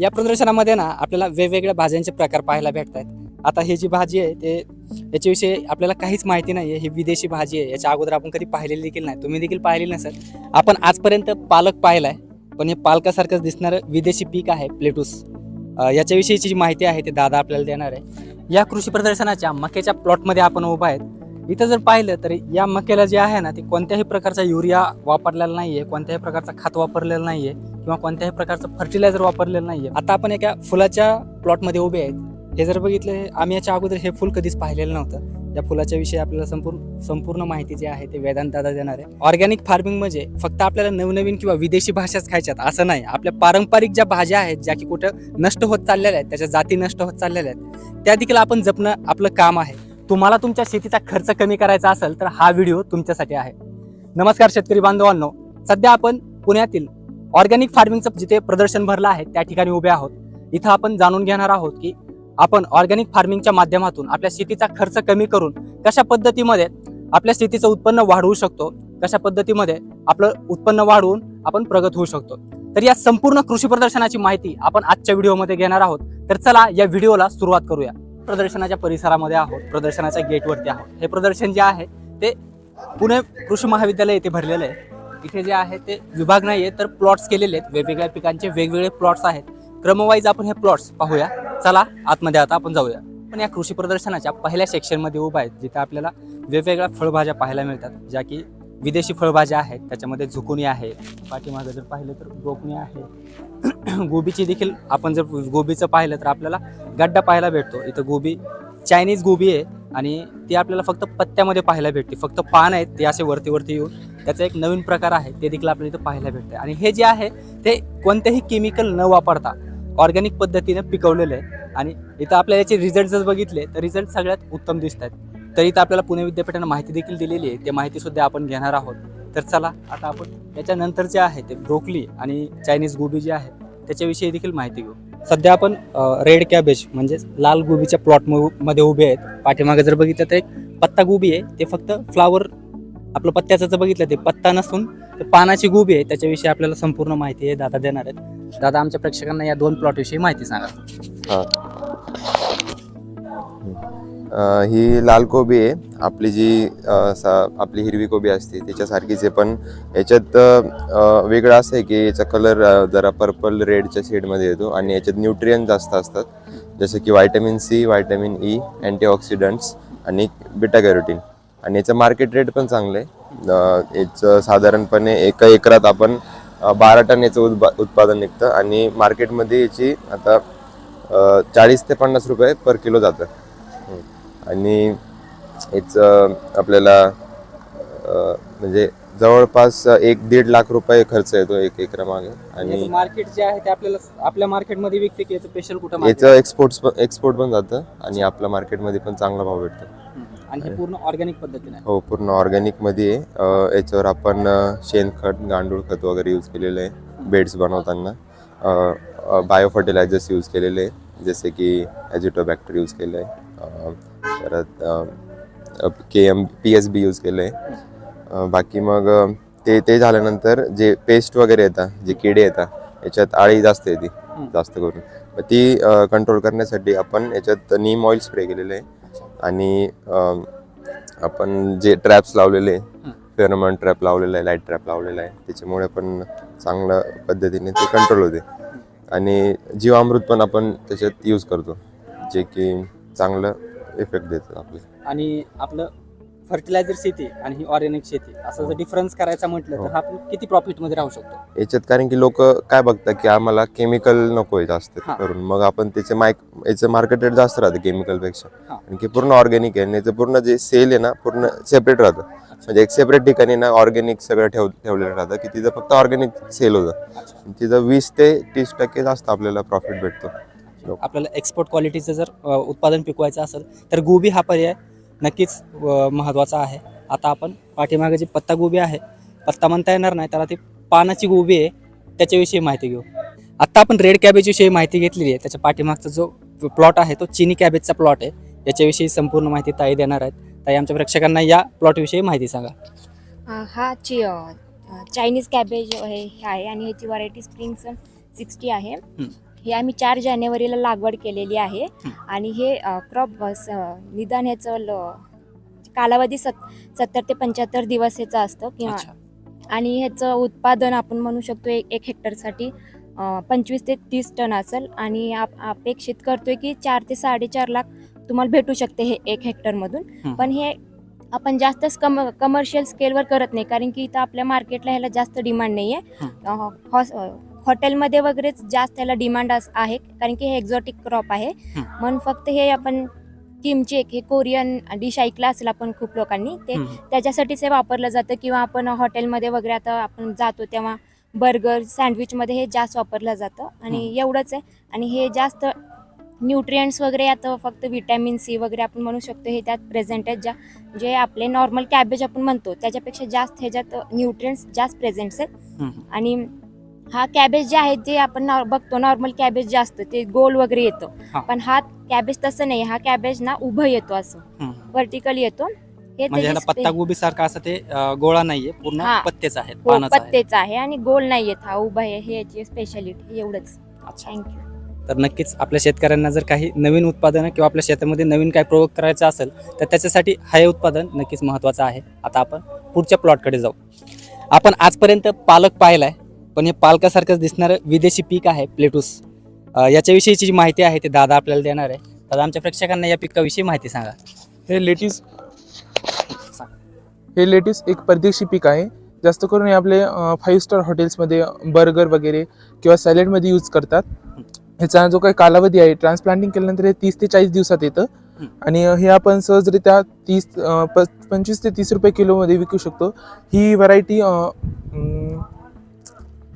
या प्रदर्शनामध्ये ना आपल्याला वेगवेगळ्या भाज्यांचे प्रकार पाहायला भेटत आहेत आता ही जी भाजी आहे ते याच्याविषयी आपल्याला काहीच माहिती नाही आहे ही विदेशी भाजी आहे याच्या अगोदर आपण कधी पाहिलेली देखील नाही. तुम्ही देखील पाहिलेली नसेल. आपण आजपर्यंत पालक पाहिला आहे पण हे पालकासारखंच दिसणारं विदेशी पीक आहे प्लेटूस. याच्याविषयीची जी माहिती आहे ते दादा आपल्याला देणार आहे. या कृषी प्रदर्शनाच्या मक्याच्या प्लॉटमध्ये आपण उभा आहेत. इथं जर पाहिलं तर या मक्याला जे आहे ना ते कोणत्याही प्रकारचा युरिया वापरलेला नाहीये कोणत्याही प्रकारचा खत वापरलेलं नाहीये किंवा कोणत्याही प्रकारचं फर्टिलायझर वापरलेलं नाहीये. आता आपण एका फुलाच्या प्लॉटमध्ये उभे आहेत. हे जर बघितलं आम्ही याच्या अगोदर हे फुल कधीच पाहिलेलं नव्हतं. या फुलाच्या विषयी आपल्याला संपूर्ण संपूर्ण माहिती जी आहे ते वेदांत दादा देणार आहे. ऑर्गॅनिक फार्मिंग म्हणजे फक्त आपल्याला नवनवीन किंवा विदेशी भाषाच खायच्यात असं नाही. आपल्या पारंपरिक ज्या भाज्या आहेत ज्या की कुठं नष्ट होत चाललेल्या आहेत त्याच्या जाती नष्ट होत चाललेल्या आहेत त्या देखील आपण जपणं आपलं काम आहे. तुम्हाला तुमच्या शेतीचा खर्च कमी करायचा असेल तर हा व्हिडिओ तुमच्यासाठी आहे. नमस्कार शेतकरी बांधवांनो. सध्या आपण पुण्यातील ऑर्गॅनिक फार्मिंगचं जिथे प्रदर्शन भरलं आहे त्या ठिकाणी उभे आहोत. इथं आपण जाणून घेणार आहोत की आपण ऑर्गॅनिक फार्मिंगच्या माध्यमातून आपल्या शेतीचा खर्च कमी करून कशा पद्धतीमध्ये आपल्या शेतीचं उत्पन्न वाढवू शकतो कशा पद्धतीमध्ये आपलं उत्पन्न वाढवून आपण प्रगत होऊ शकतो. तर या संपूर्ण कृषी प्रदर्शनाची माहिती आपण आजच्या व्हिडिओमध्ये घेणार आहोत. तर चला या व्हिडिओला सुरुवात करूया. प्रदर्शनाच्या परिसरामध्ये आहोत प्रदर्शनाच्या गेटवरती आहोत. हे प्रदर्शन जे आहे ते पुणे कृषी महाविद्यालय येथे भरलेलं आहे. इथे जे आहे ते विभाग नाही आहे तर प्लॉट्स केलेले आहेत. वेगवेगळ्या पिकांचे वेगवेगळे प्लॉट्स आहेत. क्रमवाईज आपण हे प्लॉट्स पाहूया. चला आतमध्ये आता आपण जाऊया. पण या कृषी प्रदर्शनाच्या पहिल्या सेक्शनमध्ये उभा आहेत जिथे आपल्याला वेगवेगळ्या फळभाज्या पाहायला मिळतात ज्या की विदेशी फळभाज्या आहेत त्याच्यामध्ये झुकुनी आहे. पाठीमागं जर पाहिलं तर गोकणी आहे. गोबीची देखील आपण जर गोबीचं पाहिलं तर आपल्याला गड्डा पाहायला भेटतो. इथं गोबी चायनीज गोबी आहे आणि ती आपल्याला फक्त पत्त्यामध्ये पाहायला भेटते. फक्त पान आहेत ते असे वरती वरती येऊन त्याचा एक नवीन प्रकार आहे ते देखील आपल्याला इथं पाहायला भेटतं आणि हे जे आहे ते कोणतेही केमिकल न वापरता ऑर्गॅनिक पद्धतीनं पिकवलेलं आहे. आणि इथं आपल्याला याचे रिझल्ट जर बघितले तर रिझल्ट सगळ्यात उत्तम दिसत आहेत तर इथं आपल्याला पुणे विद्यापीठानं माहिती देखील दिलेली आहे. ते माहिती सुद्धा आपण घेणार आहोत. तर चला आता आपण त्याच्यानंतर जे आहे ते ब्रोकली आणि चायनीज गोबी जे आहे त्याच्याविषयी देखील माहिती घेऊ. सध्या आपण रेड कॅबेज म्हणजेच लाल गोबीच्या प्लॉटमध्ये उभे आहेत. पाठीमागे जर बघितलं तर एक पत्ता गोबी आहे. ते फक्त फ्लावर आपलं पत्त्याचं जर बघितलं ते पत्ता नसून ते पानाची गोबी आहे. त्याच्याविषयी आपल्याला संपूर्ण माहिती आहे दादा देणार आहेत. दादा आमच्या प्रेक्षकांना या दोन प्लॉट विषयी माहिती सांगा. ही लाल कोबी आहे. आपली जी सा- आपली हिरवी कोबी असते त्याच्यासारखीच आहे. पण याच्यात वेगळं असं आहे की याचा कलर जरा पर्पल रेडच्या शेडमध्ये येतो आणि याच्यात न्यूट्रियन जास्त असतात. जसं की vitamin C vitamin E antioxidants आणि बिटा कॅरोटीन आणि याचं मार्केट रेट पण चांगलं आहे. याचं साधारणपणे एका एकरात आपण बारा टन याचं उत्पा उत्पादन निघतं. आणि मार्केटमध्ये याची आता चाळीस ते पन्नास रुपये पर किलो जातं. आणि याचं आपल्याला अं, म्हणजे जवळपास एक दीड लाख रुपये खर्च येतो एक एकरामागे आणि मार्केट जे आहे ते आपल्याला आपल्या मार्केटमध्ये विकते की याचं स्पेशल कुठं याचं एक्सपोर्ट एक्सपोर्ट पण जातं आणि आपल्या मार्केटमध्ये पण चांगला भाव भेटतो. आणि हे पूर्ण ऑर्गॅनिक पद्धतीने. हो पूर्ण ऑर्गॅनिकमध्ये याच्यावर आपण शेणखत गांडूळ खत वगैरे यूज केलेलं आहे बेड्स बनवताना. बायो फर्टिलायझर्स यूज केलेले आहे जसे की ॲजिटोबॅक्टर यूज केलं आहे परत K M P S B use केलं आहे बाकी मग ते ते झाल्यानंतर जे पेस्ट वगैरे येतात जे किडे येतात याच्यात आळी जास्त येते जास्त करून. मग ती कंट्रोल करण्यासाठी आपण याच्यात नीम ऑइल स्प्रे केलेलं आहे. आणि आपण जे ट्रॅप्स लावलेले फेरोमॉन ट्रॅप लावलेला आहे लाइट ट्रॅप लावलेला आहे त्याच्यामुळे पण चांगल्या पद्धतीने ते कंट्रोल होते. आणि जीवामृत पण आपण त्याच्यात यूज करतो. जे की चांगलं इफेक्ट देतं आपले आणि आपलं फर्टिलायझर शेती आणि ही ऑर्गॅनिक शेती असं जर डिफरन्स करायचा म्हटलं तर हो. आपण किती प्रॉफिटमध्ये राहू शकतो? याच्यात कारण की लोक काय बघतात की आम्हाला केमिकल नको आहे जास्त हा. करून. मग आपण त्याचे माईक याचं मार्केट रेट जास्त राहतं केमिकलपेक्षा हा. आणि की पूर्ण ऑर्गॅनिक आहे आणि याचं पूर्ण जे सेल आहे ना पूर्ण सेपरेट राहतं. म्हणजे एक सेपरेट ठिकाणी ना ऑर्गॅनिक सगळं ठेव ठेवलेलं राहतं की तिथं फक्त ऑर्गॅनिक सेल होतं. तिथं वीस ते तीस टक्के जास्त आपल्याला प्रॉफिट भेटतो. आपल्याला एक्सपोर्ट क्वालिटीचं जर उत्पादन पिकवायचं असेल तर गोबी हा पर्याय नक्कीच महत्त्वाचा आहे. आता आपण पाठीमागे जी पत्ता गोबी आहे पत्ता म्हणता येणार नाही त्याला ती पानाची गोबी आहे त्याच्याविषयी माहिती घेऊ. आत्ता आपण रेड कॅबेजविषयी माहिती घेतलेली आहे त्याच्या पाठीमागचा जो प्लॉट आहे तो चिनी कॅबेजचा प्लॉट आहे. याच्याविषयी संपूर्ण माहिती ताई देणार आहेत. ताई आमच्या प्रेक्षकांना या प्लॉटविषयी माहिती सांगा. हा ची चायनीज कॅबेज आहे हे आहे आणि ह्याची व्हरायटी स्प्रिंग सिक्स्टी आहे. हे आम्ही चार जानेवारीला लागवड केलेली आहे. आणि हे क्रॉप निदान ह्याचं ल- कालावधी सत सत्तर ते पंच्याहत्तर दिवस ह्याचा असतो किंवा आणि ह्याचं उत्पादन आपण म्हणू शकतो एक एक हेक्टरसाठी पंचवीस ते तीस टन असेल. आणि आप अपेक्षित करतोय की चार ते साडेचार लाख तुम्हाला भेटू शकते हे एक हेक्टरमधून. पण हे आपण जास्तच कम कमर्शियल स्केलवर करत नाही. कारण की इथं आपल्या मार्केटला ह्याला जास्त डिमांड नाही आहे हॉटेलमध्ये वगैरेच जास्त ह्याला डिमांड आहे कारण की हे एक्झॉटिक क्रॉप आहे. म्हणून फक्त हे आपण किमचे हे कोरियन डिश ऐकलं असेल आपण खूप लोकांनी ते. त्याच्यासाठीच हे वापरलं जातं किंवा आपण हॉटेलमध्ये वगैरे आता आपण जातो तेव्हा बर्गर सँडविचमध्ये हे जास्त वापरलं जातं आणि एवढंच आहे आणि हे जास्त न्यूट्रियंट्स वगैरे आता फक्त विटॅमिन सी वगैरे आपण म्हणू शकतो हे त्यात प्रेझेंट आहेत ज्या जे आपले नॉर्मल कॅबेज आपण म्हणतो त्याच्यापेक्षा जास्त ह्याच्यात न्यूट्रियंट्स जास्त प्रेझेंट्स आहेत. आणि हा कॅबेज जे आहे जे आपण नॉ- बघतो नॉर्मल कॅबेज जे असतं ते गोल वगैरे येतो. हा. पण हा कॅबेज तसं नाही हा कॅबेज ना उभं येतो असं. व्हर्टिकल येतो. हे म्हणजे ह्याला पत्ता गोबी सारखा असं ते अं, गोळा नाहीये पूर्ण हा. पत्तेच आहेत हो पानाचं आहे. पत्तेचा आहे आणि गोल नाही येत हा उभा आहे हे याची स्पेशालिटी एवढंच. अच्छा. थँक्यू तर नक्कीच आपल्या शेतकऱ्यांना जर काही नवीन उत्पादनं किंवा आपल्या शेतामध्ये नवीन काही प्रयोग करायचा असेल तर त्याच्यासाठी हे उत्पादन नक्कीच महत्त्वाचं आहे. आता आपण पुढच्या प्लॉटकडे जाऊ. आपण आजपर्यंत पालक पाहिला आहे पण हे पालकासारखंच दिसणारं विदेशी पीक आहे प्लेटूस. याच्याविषयीची जी माहिती आहे ते दादा आपल्याला देणार आहे. दादा आमच्या प्रेक्षकांना या पिकाविषयी माहिती सांगा. हे लेटीस हे लेटीस एक परदेशी पीक आहे. जास्त करून हे आपले फाईव्ह स्टार हॉटेल्समध्ये बर्गर वगैरे किंवा सॅलेडमध्ये यूज करतात. ह्याचा जो काही कालावधी आहे ट्रान्सप्लांटिंग केल्यानंतर हे तीस ते चाळीस दिवसात येतं. आणि हे आपण सहजरित्या तीस पंचवीस ते तीस रुपये किलोमध्ये विकू शकतो. ही व्हरायटी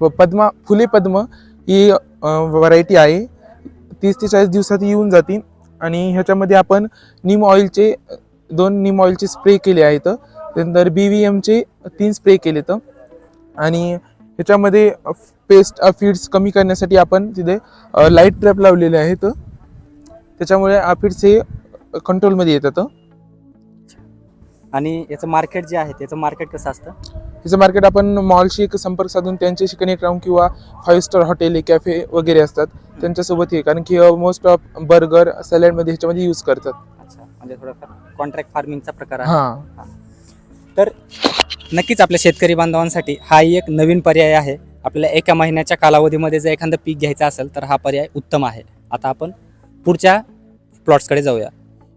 पद्मा फुले पद्म ही व्हरायटी आहे. तीस ते चाळीस दिवसात येऊन जातील आणि ह्याच्यामध्ये आपण नीम ऑइलचे दोन नीम ऑइलचे स्प्रे केले आहेत. त्यानंतर बी व्ही एमचे तीन स्प्रे केले तर आणि ह्याच्यामध्ये पेस्ट फीड्स कमी करण्यासाठी आपण तिथे लाइट ट्रॅप लावलेले आहेत. त्याच्यामुळे फीड्स हे कंट्रोलमध्ये येतात. आणि याचं मार्केट जे आहे त्याचं मार्केट कसं असतं? ह्याचं मार्केट आपण मॉलशी एक संपर्क साधून त्यांच्याशी कनेक्ट राहून किंवा फाईव्ह स्टार हॉटेल कॅफे वगैरे असतात त्यांच्यासोबत हे. कारण की मोस्ट ऑफ बर्गर सॅलडमध्ये ह्याच्यामध्ये यूज करतात. अच्छा म्हणजे थोडाफार कॉन्ट्रॅक्ट फार्मिंगचा प्रकार आहे. हां. तर नक्कीच आपल्या शेतकरी बांधवांसाठी हा एक नवीन पर्याय आहे. आपल्याला एका महिन्याच्या कालावधीमध्ये जर एखादं पीक घ्यायचं असेल तर हा पर्याय उत्तम आहे. आता आपण पुढच्या प्लॉट्सकडे जाऊया.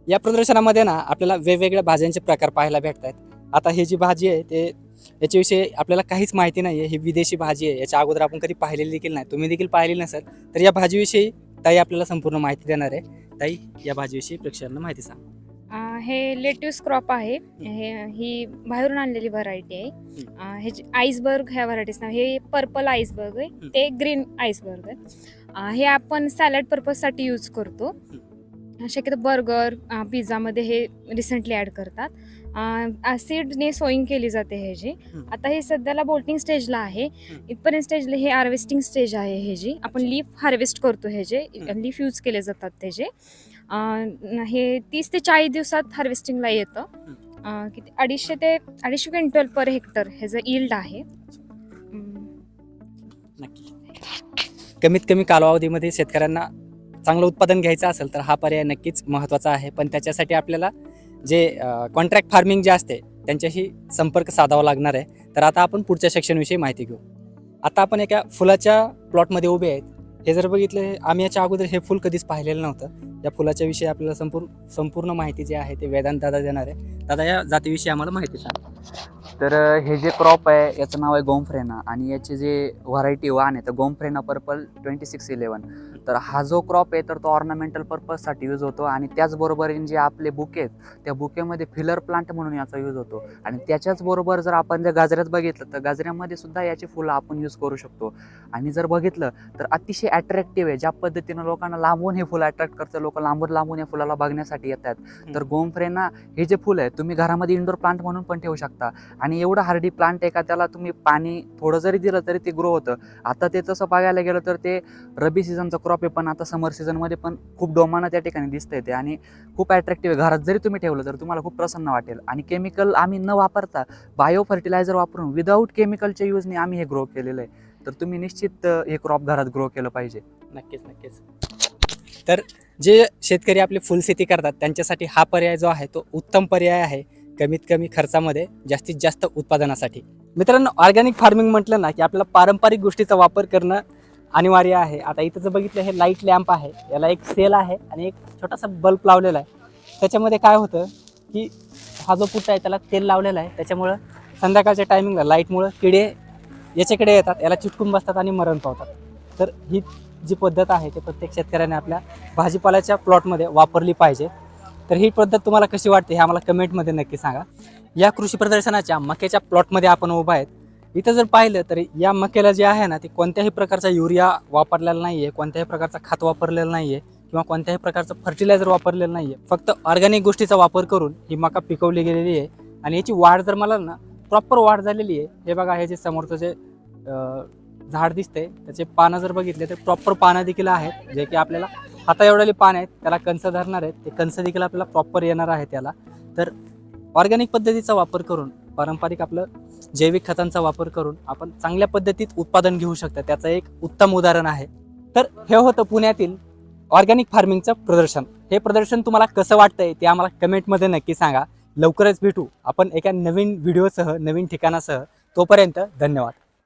या प्रदर्शनामध्ये ना आपल्याला वेगवेगळ्या भाज्यांचे प्रकार पाहायला भेटत आहेत आता ही जी भाजी आहे ते याच्याविषयी आपल्याला काहीच माहिती नाही आहे ही विदेशी भाजी आहे. याच्या अगोदर आपण कधी पाहिलेली देखील नाही. तुम्ही देखील पाहिलेली नसेल तर या भाजीविषयी ताई आपल्याला संपूर्ण माहिती देणार आहे. ताई या भाजीविषयी प्रेक्षकांना माहिती सांग. हे लेट्यूस क्रॉप आहे. हे ही बाहेरून आणलेली व्हरायटी आहे. ह्याची आईसबर्ग ह्या व्हरायटीज नाव हे पर्पल आईसबर्ग आहे. ते ग्रीन आईसबर्ग आहे. हे आपण सॅलड पर्पजसाठी यूज करतो. शक्यतो बर्गर पिझ्झामध्ये हे रिसेंटली ॲड करतात. सीडने सोईंग केली जाते हं. आता हे सध्याला बोल्टिंग स्टेजला आहे. इथपर्यंत स्टेजला हे हार्वेस्टिंग स्टेज आहे ह्याची आपण लीफ हार्वेस्ट करतो ह्याचे लीफ यूज केले जातात त्याचे अं, हे तीस ते चाळीस दिवसात हार्वेस्टिंगला येतं. किती अडीचशे ते अडीचशे क्विंटल पर हेक्टर ह्याचं इल्ड आहे. कमीत कमी कालावधीमध्ये शेतकऱ्यांना चांगलं उत्पादन घ्यायचं असेल तर हा पर्याय नक्कीच महत्त्वाचा आहे. पण त्याच्यासाठी आपल्याला जे कॉन्ट्रॅक्ट फार्मिंग जे असते त्यांच्याशी संपर्क साधावा लागणार आहे. तर आता आपण पुढच्या सेक्शनविषयी माहिती घेऊ. आता आपण एका फुलाच्या प्लॉटमध्ये उभे आहेत. हे जर बघितलं आम्ही याच्या अगोदर हे फुल कधीच पाहिलेलं नव्हतं. या फुलाच्या विषयी आपल्याला संपूर्ण संपूर्ण माहिती जी आहे ते वेदांत दादा देणार आहे. दादा या जातीविषयी आम्हाला माहिती सांग. तर हे जे क्रॉप आहे याचं नाव आहे गोमफ्रेना. आणि याचे जे व्हरायटी वान आहे तर gomphrena purple twenty six eleven तर हा जो क्रॉप आहे तर तो ऑर्नामेंटल पर्पजसाठी यूज होतो आणि त्याचबरोबर जे आपले बुके आहेत त्या बुकेमध्ये फिलर प्लांट म्हणून याचा यूज होतो. आणि त्याच्याच बरोबर जर आपण जर गाजऱ्यात बघितलं तर गाजऱ्यामध्ये सुद्धा याची फुलं आपण यूज करू शकतो. आणि जर बघितलं तर अतिशय अट्रॅक्टिव्ह आहे. ज्या पद्धतीनं लोकांना लांबून हे फुलं अट्रॅक्ट करतं लोक लांबून लांबून या फुलाला बघण्यासाठी येतात. तर गोमफ्रेना हे जे फुल आहे तुम्ही घरामध्ये इंडोर प्लांट म्हणून पण ठेवू शकता. आणि एवढं हार्डी प्लांट आहे का त्याला तुम्ही पाणी थोडं जरी दिलं तरी ते ग्रो होतं. आता ते तसं बघायला गेलं तर ते रबी सीझनचं क्रॉप आहे पण आता समर सीझनमध्ये पण खूप डोमानं त्या ठिकाणी दिसतंय ते. आणि खूप अट्रॅक्टिव्ह आहे. घरात जरी तुम्ही ठेवलं तर तुम्हाला खूप प्रसन्न वाटेल. आणि केमिकल आम्ही न वापरता बायो फर्टिलायझर वापरून विदाऊट केमिकलच्या यूजने आम्ही हे ग्रो केलेलं आहे. तर तुम्ही निश्चित हे क्रॉप घरात ग्रो केलं पाहिजे. नक्कीच नक्कीच. तर जे शेतकरी आपली फुलशेती करतात त्यांच्यासाठी हा पर्याय जो आहे तो उत्तम पर्याय आहे कमीत कमी खर्चामध्ये जास्तीत जास्त उत्पादनासाठी. मित्रांनो ऑर्गॅनिक फार्मिंग म्हटलं ना की आपल्याला पारंपरिक गोष्टीचा वापर करणं अनिवार्य आहे. आता इथं जर बघितलं हे लाइट लॅम्प आहे. याला एक सेल आहे आणि एक छोटासा बल्ब लावलेला आहे. त्याच्यामध्ये काय होतं की हा जो पुट्टा आहे त्याला तेल लावलेला आहे. त्याच्यामुळं संध्याकाळच्या टायमिंगला लाईटमुळं किडे याच्याकडे येतात. याला चिटकून बसतात आणि मरण पावतात. तर ही जी पद्धत आहे ती प्रत्येक शेतकऱ्याने आपल्या भाजीपाल्याच्या प्लॉटमध्ये वापरली पाहिजे. तर ही पद्धत तुम्हाला कशी वाटते हे आम्हाला कमेंटमध्ये नक्की सांगा. या कृषी प्रदर्शनाच्या मक्याच्या प्लॉटमध्ये आपण उभा आहेत. इथं जर पाहिलं तर या मक्याला जे आहे ना ते कोणत्याही प्रकारचा युरिया वापरलेला नाही आहे कोणत्याही प्रकारचा खत वापरलेला नाही आहे किंवा कोणत्याही प्रकारचं फर्टिलायझर वापरलेलं नाही आहे फक्त ऑर्गॅनिक गोष्टीचा वापर करून ही मका पिकवली गेलेली आहे. आणि याची वाढ जर मला ना प्रॉपर वाढ झालेली आहे. हे बघा हे जे समोरचं जे झाड दिसतंय त्याचे पानं जर बघितले तर प्रॉपर पानं देखील आहेत. जे की आपल्याला हाता एवढाली पान आहेत त्याला कंस धरणार आहेत. ते कंस देखील आपल्याला प्रॉपर येणार आहे त्याला. तर ऑर्गॅनिक पद्धतीचा वापर करून पारंपरिक आपलं जैविक खतांचा वापर करून आपण चांगल्या पद्धतीत उत्पादन घेऊ शकता. त्याचं एक उत्तम उदाहरण आहे. तर हे होतं पुण्यातील ऑर्गॅनिक फार्मिंगचं प्रदर्शन. हे प्रदर्शन तुम्हाला कसं वाटतंय ते आम्हाला कमेंटमध्ये नक्की सांगा. लवकरच भेटू. आपण एका नवीन व्हिडिओसह नवीन ठिकाणासह तोपर्यंत धन्यवाद.